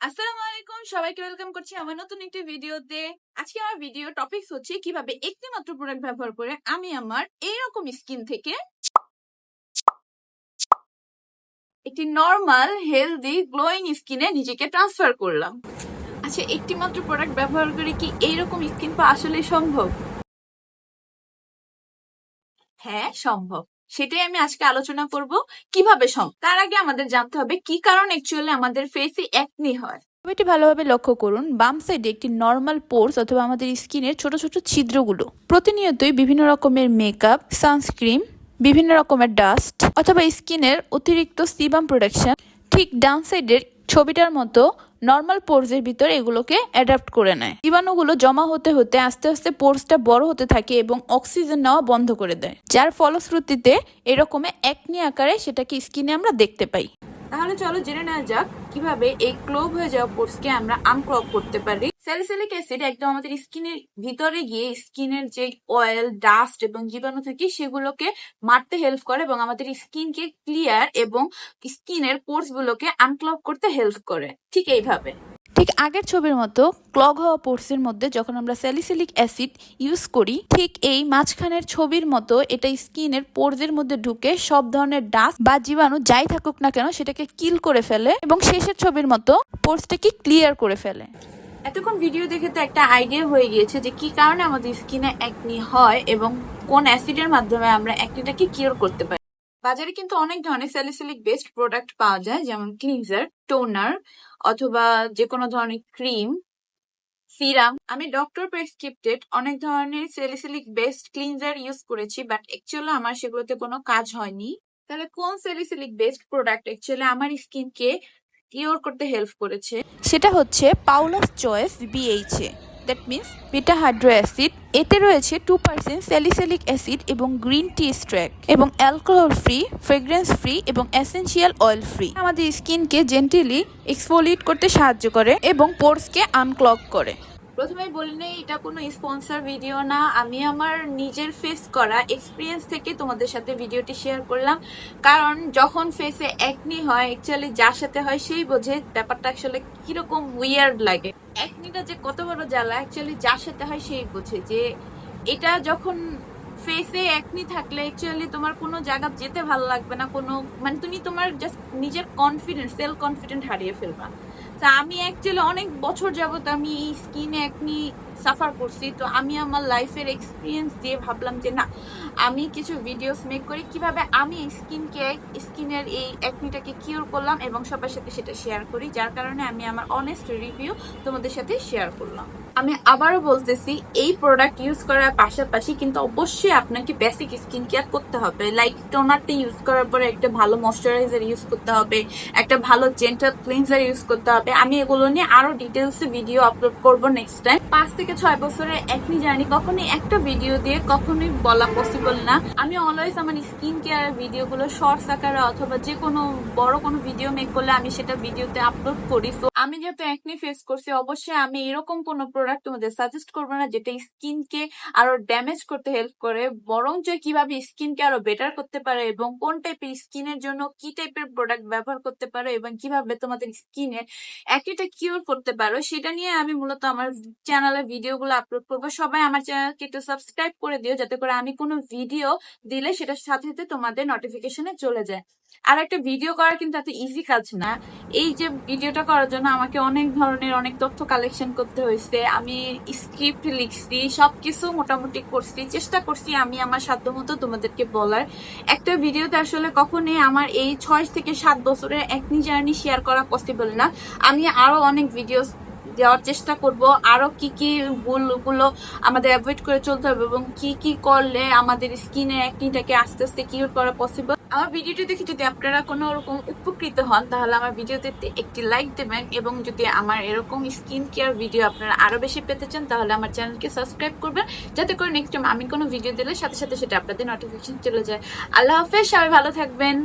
আসসালামু আলাইকুম সবাইকে ওয়েলকাম করছি আমার নতুন একটি ভিডিওতে আজকে আমার ভিডিও টপিকস হচ্ছে কীভাবে একটি মাত্র প্রোডাক্ট ব্যবহার করে আমি আমার এইরকম স্কিন থেকে একটি নর্মাল হেলদি গ্লোয়িং স্কিনে নিজেকে ট্রান্সফার করলাম। আচ্ছা একটি মাত্র প্রোডাক্ট ব্যবহার করে কি এইরকম স্কিন পাওয়া আসলে সম্ভব? হ্যাঁ সম্ভব। সেটাই আমি আজকে আলোচনা করব। কীভাবে সম্ভব তার আগে আমাদের জানতে হবে কি কারণ অ্যাকচুয়ালি আমাদের ফেসে একনি হয়। ছবিটি ভালোভাবে লক্ষ্য করুন। বাম সাইডে একটি নর্মাল পোর্স অথবা আমাদের স্কিনের ছোট ছোট ছিদ্রগুলো। প্রতিনিয়তই বিভিন্ন রকমের মেকআপ সানস্ক্রিন বিভিন্ন রকমের ডাস্ট অথবা স্কিনের অতিরিক্ত সিবাম প্রোডাকশন ঠিক ডান সাইডের ছবিটার মতো নর্মাল পোর্সের ভিতরে এগুলোকে অ্যাডাপ্ট করে নেয়। জীবাণুগুলো জমা হতে হতে আস্তে আস্তে পোর্সটা বড় হতে থাকে এবং অক্সিজেন নেওয়া বন্ধ করে দেয়, যার ফলশ্রুতিতে এরকমে একনি আকারে সেটাকে স্কিনে আমরা দেখতে পাই। তাহলে চলো জেনে নেওয়া যাক কীভাবে এই ক্লোভ হয়ে যাওয়া পোর্সকে আমরা আনক্লগ করতে পারি? স্যালিসিলিক অ্যাসিড একদম আমাদের স্কিনের ভিতরে গিয়ে স্কিনের যে অয়েল, ডাস্ট এবং জীবাণু থাকে, সেগুলোকে মারতে হেল্প করে এবং আমাদের স্কিনকে ক্লিয়ার এবং স্কিনের পোর্স গুলোকে আনক্লগ করতে হেল্প করে। ঠিক এইভাবে। ঠিক আগের ছবির মতো ক্লগ হওয়া পোর্সের মধ্যে যখন আমরা স্যালিসিলিক অ্যাসিড ইউজ করি, ঠিক এই মাঝখানের ছবির মতো এটা স্কিনের পোর্সের মধ্যে ঢুকে সব ধরনের ডাস্ট বা জীবাণু যাই থাকুক না কেন সেটাকে কিল করে ফেলে এবং শেষের ছবির মতো পোর্সটাকে ক্লিয়ার করে ফেলে। এতক্ষণ ভিডিও দেখে তো একটা আইডিয়া হয়ে গিয়েছে যে কি কারণে আমাদের স্কিনে একনি হয় এবং কোন অ্যাসিডের মাধ্যমে আমরা একনিটাকে কিওর করতে পারি। বাজারে কিন্তু অনেক ধরনের স্যালিসিলিক বেসড প্রোডাক্ট পাওয়া যায়, যেমন ক্লিনজার টোনার অথবা যে কোনো ধরনের ক্রিম সিরাম আমি ডক্টর প্রেসক্রিপ্টেড অনেক ধরনের স্যালিসিলিক বেসড ক্লিনজার ইউজ করেছি বাট অ্যাকচুয়ালি আমার সেগুলোতে কোনো কাজ হয়নি। তাহলে কোন স্যালিসিলিক বেসড প্রোডাক্ট অ্যাকচুয়ালি আমার স্কিনকে কিওর করতে হেল্প করেছে? সেটা হচ্ছে Paula's choice BHA that means beta hydro acid এতে রয়েছে টু পার্সেন্ট স্যালিসিলিক অ্যাসিড এবং গ্রিন টি স্ট্র্যাক এবং অ্যালকোহল ফ্রি ফ্রেগ্রেন্স ফ্রি এবং অ্যাসেন্সিয়াল অয়েল ফ্রি আমাদের স্কিনকে জেন্টেলি এক্সফোলিয়েট করতে সাহায্য করে এবং পোর্সকে আনক্লগ করে। প্রথমে বলি নেই, এটা কোনো স্পন্সর ভিডিও না। আমি আমার নিজের ফেস করা এক্সপিরিয়েন্স থেকে তোমাদের সাথে ভিডিওটি শেয়ার করলাম। কারণ যখন ফেসে একনি হয় অ্যাকচুয়ালি যার সাথে হয় সেই বোঝে ব্যাপারটা আসলে কীরকম উইয়ার্ড লাগে। একনিটা যে কত বড় জ্বালা অ্যাকচুয়ালি যার সাথে হয় সেই বোঝে যে এটা যখন ফেসে একনি থাকলে অ্যাকচুয়ালি তোমার কোনো জায়গা যেতে ভালো লাগবে না, কোনো মানে তুমি তোমার জাস্ট নিজের কনফিডেন্স সেলফ কনফিডেন্ট হারিয়ে ফেলবা। তা আমি অ্যাকচুয়ালি অনেক বছর যাবত আমি এই স্কিনে একনি সাফার করছি। তো আমি আমার লাইফের এক্সপিরিয়েন্স দিয়ে ভাবলাম যে না, আমি কিছু ভিডিওস মেক করি। কীভাবে আমি স্কিনকে স্কিনের এই একনিটাকে কিওর করলাম এবং সবার সাথে সেটা শেয়ার করি। যার কারণে আমি আমার অনেস্ট রিভিউ তোমাদের সাথে শেয়ার করলাম। আমি আবারও বলতেছি, এই প্রোডাক্ট ইউজ করার পাশাপাশি কিন্তু অবশ্যই আপনাকে বেসিক স্কিন কেয়ার করতে হবে। লাইক টোনারটা ইউজ করার পরে একটা ভালো ময়শ্চারাইজার ইউজ করতে হবে, একটা ভালো জেন্টাল ক্লিনজার ইউজ করতে হবে। আমি এগুলো নিয়ে আরও ডিটেলসে ভিডিও আপলোড করব নেক্সট টাইম পাঁচ থেকে ছয় বছরের একনি জার্নি কখনোই একটা ভিডিও দিয়ে কখনোই বলা পসিবল না। আমি অলওয়েজ আমার স্কিন কেয়ার ভিডিওগুলো শর্টস আকারে অথবা যে কোনো বড় কোনো ভিডিও মেক করলে আমি সেটা ভিডিওতে আপলোড করি। তো আমি যেহেতু একনি ফেস করছি, অবশ্যই আমি এরকম কোনো প্রোডাক্ট তোমাদের সাজেস্ট করব না যেটা স্কিনকে আরও ড্যামেজ করতে হেল্প করে, বরঞ্চ কীভাবে স্কিনকে আরও বেটার করতে পারে এবং কোন টাইপের স্কিনের জন্য কি টাইপের প্রোডাক্ট ব্যবহার করতে পারো এবং কীভাবে তোমাদের স্কিনের একইটা কিওর করতে পারো, সেটা নিয়ে আমি মূলত আমার চ্যানেলে ভিডিওগুলো আপলোড করব। সবাই আমার চ্যানেলকে একটু সাবস্ক্রাইব করে দিও, যাতে করে আমি কোনো ভিডিও দিলে সেটার সাথে সাথে তোমাদের নোটিফিকেশনে চলে যায়। আর একটা ভিডিও করা কিন্তু এত ইজি কাজ না। এই যে ভিডিওটা করার জন্য আমাকে অনেক ধরনের অনেক তথ্য কালেকশন করতে হয়েছে। আমি স্ক্রিপ্ট লিখছি, সবকিছু মোটামুটি করছি, চেষ্টা করছি আমি আমার সাধ্যমতো তোমাদেরকে বলার। একটা ভিডিওতে আসলে কখনোই আমার এই ছয় থেকে সাত বছরের একনি জার্নি শেয়ার করা পসিবল না। আমি আরও অনেক ভিডিও দেওয়ার চেষ্টা করব, আরও কি কি ভুলগুলো আমাদের অ্যাভয়েড করে চলতে হবে এবং কি কি করলে আমাদের স্কিনে একনিটাকে আস্তে আস্তে কিউর করা পসিবল আমার ভিডিওটি দেখে যদি আপনারা কোনো রকম উপকৃত হন, তাহলে আমার ভিডিওতে একটি লাইক দেবেন এবং যদি আমার এরকম স্কিন কেয়ার ভিডিও আপনারা আরও বেশি পেতে চান, তাহলে আমার চ্যানেলকে সাবস্ক্রাইব করবেন। যাতে করে নেক্সট টাইম আমি কোনো ভিডিও দিলে সাথে সাথে সেটা আপনাদের নোটিফিকেশন চলে যায়। আল্লাহ হাফেজ, সবাই ভালো থাকবেন।